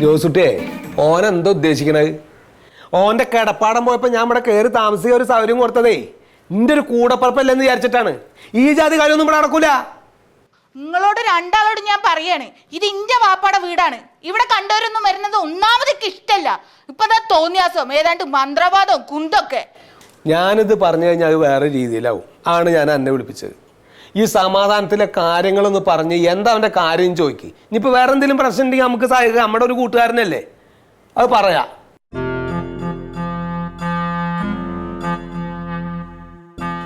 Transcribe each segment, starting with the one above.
ജോസുട്ടിയെ ഓൻ എന്താ ഉദ്ദേശിക്കണത്? ഓന്റെ കിടപ്പാടം പോയപ്പോ ഞാൻ ഇവിടെ കയറി താമസിക്കാൻ ഒരു സൗകര്യം കൊടുത്തതേ. നിന്റെ ഒരു കൂടപ്പറപ്പല്ലെന്ന് വിചാരിച്ചിട്ടാണ്. ഈ ജാതി കാര്യമൊന്നും ഇവിടെ നടക്കൂല. നിങ്ങളോട് രണ്ടാളോട് ഞാൻ പറയാണ് ഇത് ഇന്റെ വാപ്പാടെ വീടാണ്. ഇവിടെ കണ്ടവരൊന്നും വരുന്നത് ഒന്നാമതൊക്കെ ഇഷ്ടല്ല. ഇപ്പൊ തോന്നിയാസം? ഏതാണ്ട് മന്ത്രവാദവും കുന്തൊക്കെ ഞാനിത് പറഞ്ഞു കഴിഞ്ഞാൽ അത് വേറെ രീതിയിലാവും. ആണ് ഞാൻ എന്നെ വിളിപ്പിച്ചത്. ഈ സമാധാനത്തിലെ കാര്യങ്ങളൊന്ന് പറഞ്ഞ് എന്താ അവന്റെ കാര്യം ചോദിക്ക്. ഇനിയിപ്പോൾ വേറെ എന്തെങ്കിലും പ്രശ്നം ഉണ്ടെങ്കിൽ നമുക്ക് സഹായിക്കാം നമ്മുടെ ഒരു കൂട്ടുകാരനല്ലേ? അത് പറയാം.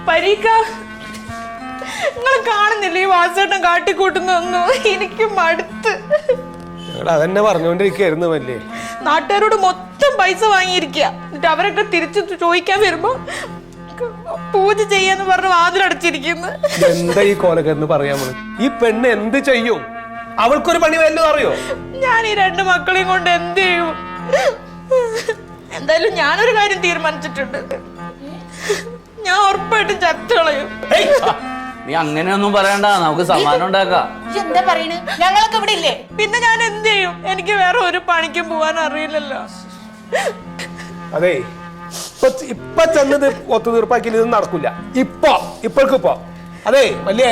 പരീക്ക നിങ്ങൾ കാണുന്നില്ല ഈ വാസേട്ടൻ കാട്ടിക്കൂട്ടുന്നൊന്നും എനിക്ക് മടുത്ത്. ഞങ്ങൾ അതന്നെ പറഞ്ഞുകൊണ്ടിരിക്കുകയായിരുന്നു വല്ലേ നാട്ടുകാരോട് മൊത്തം പൈസ വാങ്ങിയിരിക്കുക. എന്നിട്ട് അവരൊക്കെ തിരിച്ചു ചോദിക്കാൻ വരുമ്പോ പൂജ ചെയ്യാന്ന് പറഞ്ഞ് വാതിലടച്ചിരിക്കുന്നു. എന്താ ഈ കോലക്കെന്ന് പറയാൻ? ഈ പെണ്ണ് എന്ത് ചെയ്യും? അവൾക്കൊരു പണി വല്ലതും അറിയോ? ഞാൻ ഈ രണ്ട് മക്കളെയും കൊണ്ട് എന്ത് ചെയ്യും? എന്തായാലും ഞാനൊരു കാര്യം തീരുമാനിച്ചിട്ടുണ്ട്. ഞാൻ ഉറപ്പായിട്ടും ചത്തു കളയും. നീ അങ്ങനെയൊന്നും പറയണ്ട. നമുക്ക് സമ്മാനം ഉണ്ടാക്കാം. എന്താ പറയണ്? ഞങ്ങളൊക്കെ ഇവിടെ ഇല്ലേ? പിന്നെ ഞാൻ എന്ത് ചെയ്യും? എനിക്ക് വേറെ ഒരു പണിക്കും പോവാൻ അറിയില്ലല്ലോ. അതെ ഇപ്പൊ ഇപ്പൊ ചെന്നത് ഒത്തുതീർപ്പാക്കിയാൽ ഇത് നടക്കില്ല ഇപ്പൊ ഇപ്പോൾക്ക് ഇപ്പൊ അതെ വല്യേ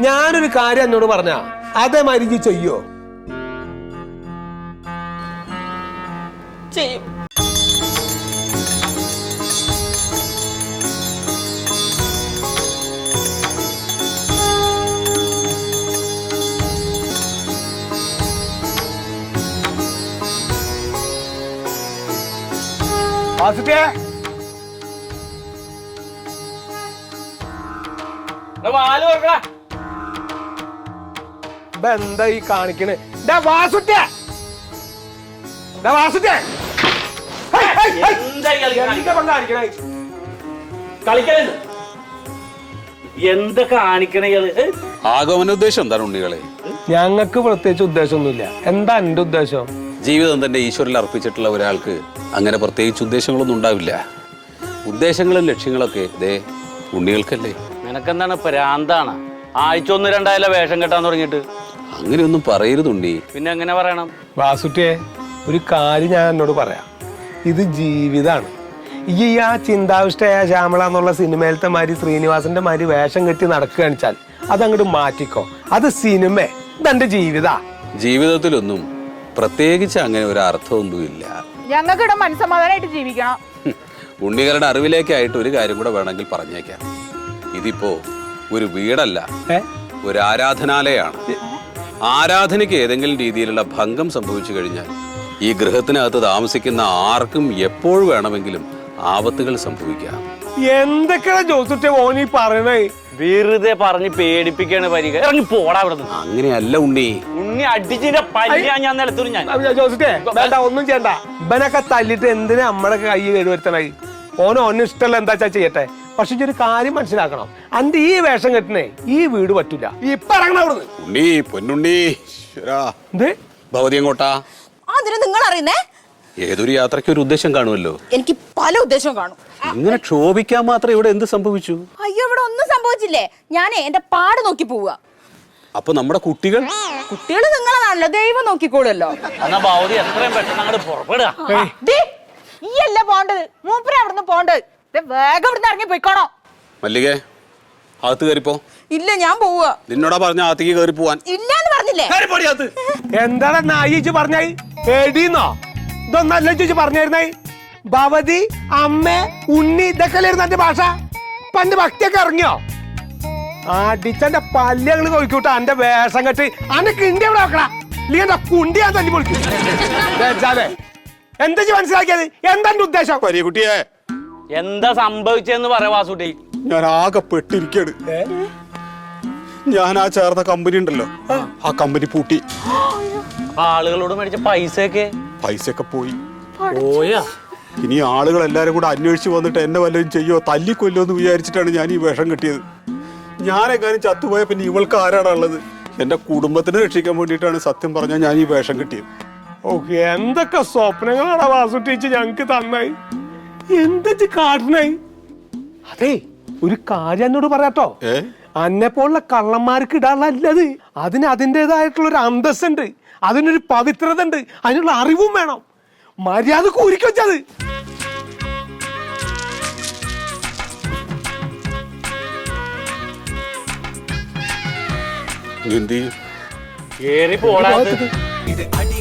ഞാനൊരു കാര്യം എന്നോട് പറഞ്ഞ അതേമാതിരി ഇജ്ജ് ചെയ്യോ? ചെയ്യും. വാസുട്ടിയെ വാൽ തുറക്കടാ. എന്താ ഈ കാണിക്കണേ? ഹേയ്, ഹേയ്. എന്താ കാണിക്കണേ? ഇയാൾ? ഏ? ആഗമനോദ്ദേശം എന്താണ് ഉണ്ണികളെ? ഞങ്ങൾക്ക് പ്രത്യേകിച്ച് ഉദ്ദേശമൊന്നുമില്ല. എന്താ എന്റെ ഉദ്ദേശം? ജീവിതം തന്നെ ഈശ്വരിൽ അർപ്പിച്ചിട്ടുള്ള ഒരാൾക്ക് അങ്ങനെ പ്രത്യേകിച്ച് ഉദ്ദേശങ്ങളൊന്നും ഉണ്ടാവില്ല. ഉദ്ദേശങ്ങളും ലക്ഷ്യങ്ങളൊക്കെ ദേ ഉണ്ണികൾക്കല്ലേ. നിനക്കെന്താണ് പ്രാന്താണ്? ആഴ്ച ഒന്ന് രണ്ടായാലും വേഷം കെട്ടാൻ തുടങ്ങിയിട്ട്? അങ്ങനെയൊന്നും പറയരുത് ഉണ്ണി പിന്നെ എങ്ങനെ പറയണം? വാസുട്ടിയെ ഒരു കാര്യം ഞാൻ എന്നോട് പറയാം. ഇത് ജീവിതാണ്. ഈ ആ ചിന്താവിഷ്ടയായ ശ്യാമള എന്നുള്ള സിനിമയിലത്തെ മാതിരി ശ്രീനിവാസന്റെ മാതിരി വേഷം കെട്ടി നടക്കുകയാണിച്ചാൽ അതങ്ങോട്ട് മാറ്റിക്കോ. അത് സിനിമ ഇതെന്റെ ജീവിത. ജീവിതത്തിലൊന്നും പ്രത്യേകിച്ച് അങ്ങനെ ഒരു അർത്ഥമൊന്നുമില്ല. ഞങ്ങൾക്ക് ഇവിടെ മനസ്സമാധാനമായിട്ട് ജീവിക്കണം. ഉണ്ണികളുടെ അറിവിലേക്കായിട്ട് ഒരു കാര്യം കൂടെ വേണമെങ്കിൽ പറഞ്ഞേക്കാം. ഇതിപ്പോ ഒരു വീടല്ല ഒരു ആരാധനാലയമാണ് ആരാധനയ്ക്ക് ഏതെങ്കിലും രീതിയിലുള്ള ഭംഗം സംഭവിച്ചു കഴിഞ്ഞാൽ ഈ ഗൃഹത്തിനകത്ത് താമസിക്കുന്ന ആർക്കും എപ്പോൾ വേണമെങ്കിലും ആപത്തുകൾ സംഭവിക്കാം. എന്തൊക്കെയാണ് ജോസുട്ടെ ഓനീ പറയണേ? വെറുതെ പറഞ്ഞ് പേടിപ്പിക്കാണ് പരിക ഇറങ്ങി പോടാ അവിടെ അങ്ങനെയല്ല ഉണ്ണി. ഉണ്ണി അടിച്ചിന്റെ പരിയാ ഞാൻ നിലത്തൊരു ഞാൻ. വേണ്ട ഒന്നും ചെയ്യണ്ട. ഇവനൊക്കെ തല്ലിട്ട് എന്തിനാ നമ്മളെ കൈ കേടുവരുത്തണായി ഓനോ ഓന് ഇഷ്ടമല്ല എന്താ ചെയ്യട്ടെ? പക്ഷെ ഒരു കാര്യം മനസ്സിലാക്കണം. അന്റെ ഈ വേഷം കെട്ടണേ ഈ വീട് പറ്റൂല. ഇപ്പൊ ഇറങ്ങണ അവിടുന്ന്. ഉണ്ണി പൊന്നുണ്ണി ഈശ്വരാ. എന്ത്? ഭവതി എങ്ങോട്ടാ? അതിന് നിങ്ങൾ അറിയുന്നേ? ഏതൊരു യാത്രയ്ക്ക് ഒരു ഉദ്ദേശം കാണുമല്ലോ? എനിക്ക് പല ഉദ്ദേശവും കാണും. ഇങ്ങനെ ക്ഷോഭിക്കാൻ മാത്രം ഇവിടെ എന്ത് സംഭവിച്ചു? അയ്യോ ഇവിടെ ഒന്നും സംഭവിച്ചില്ലേ? ഞാനേ എന്റെ പാട് നോക്കി പോവുക അപ്പൊ നമ്മുടെ കുട്ടികൾ? കുട്ടികൾ നിങ്ങളതാണല്ലോ ദൈവം നോക്കിക്കോളുമല്ലോ. എന്നാ എത്രയും പെട്ടെന്ന് അങ്ങോട്ട് പുറപ്പെടുക. ദേ, ഈ അല്ല പോണ്ടത് മൂപ്പര അവിടുന്ന് പോണ്ടത് വേഗം ഇവിടുന്ന് ഇറങ്ങി പോയിക്കോണോ? മല്ലികേ അകത്ത് കയറിപ്പോ. ഇല്ല ഞാൻ പോവുക നിന്നോടാ പറഞ്ഞ അകത്തേക്ക് കയറി പോവാൻ. ഇല്ലാന്ന് പറഞ്ഞില്ലേ? എന്താണ് നായിച്ച് പറഞ്ഞേ എടീന്നോ? ഇതൊന്നല്ല ചോദിച്ചു പറഞ്ഞായിരുന്നേ ഭവതി അമ്മ ഉണ്ണി ഇതൊക്കെ അല്ലായിരുന്നു എന്റെ ഭാഷ? ഇപ്പൊ എന്റെ ഭക്തിയൊക്കെ ഇറങ്ങിയോ? അടിച്ചന്റെ പല്ലുകൾ നോക്കിവിട്ട എന്റെ വേഷം കെട്ട്. അന്റെ കിണ്ടി എവിടെ വെക്കടാ? ഇല്ലെങ്കിൽ എന്റെ കുണ്ടി ഞാൻ തല്ലി പൊളിക്കും എന്താ മനസ്സിലാക്കിയത്? എന്താ എന്റെ ഉദ്ദേശം? കുട്ടിയെ എന്താ സംഭവിച്ചെന്ന് പറയാ വാസുട്ടി ഞാൻ ആകെ പെട്ടിരിക്കാണ് ഞാൻ ആ ചേർന്ന കമ്പനി ഉണ്ടല്ലോ. ആ. കമ്പനി പൂട്ടി. അപ്പൊ ആളുകളോട് മേടിച്ച പൈസ ഒക്കെ പൈസ ഒക്കെ പോയി? പോയാ ഇനി ആളുകൾ എല്ലാരും കൂടെ അന്വേഷിച്ച് വന്നിട്ട് എന്നെ വല്ലതും ചെയ്യോ തല്ലിക്കൊല്ലോ എന്ന് വിചാരിച്ചിട്ടാണ് ഞാൻ ഈ വേഷം കിട്ടിയത്. ഞാനെങ്ങാനും ചത്തുപോയ പിന്നെ ഇവൾക്ക് ആരാണ് ഉള്ളത്? എന്റെ കുടുംബത്തിനെ രക്ഷിക്കാൻ വേണ്ടിയിട്ടാണ് സത്യം പറഞ്ഞാൽ ഞാൻ ഈ വേഷം കിട്ടിയത്. ഓക്കെ എന്തൊക്കെ സ്വപ്നങ്ങളാണ് വാസുട്ടിച്ച് ഞങ്ങക്ക് തന്നായി എന്താ കാട്ടണേ അതെ ഒരു കാര്യം എന്നോട് പറയാട്ടോ. അന്നെ പോലുള്ള കള്ളന്മാർക്ക് ഇടാനല്ലത് അതിന് അതിന്റെതായിട്ടുള്ള ഒരു അന്തസ്സുണ്ട്. അതിനൊരു പവിത്രത ഉണ്ട് അതിനുള്ള അറിവും വേണം. മര്യാദ കൂരിക്ക് വെച്ചത്. എന്ത് കേറി പോടാ. ഇത് അടി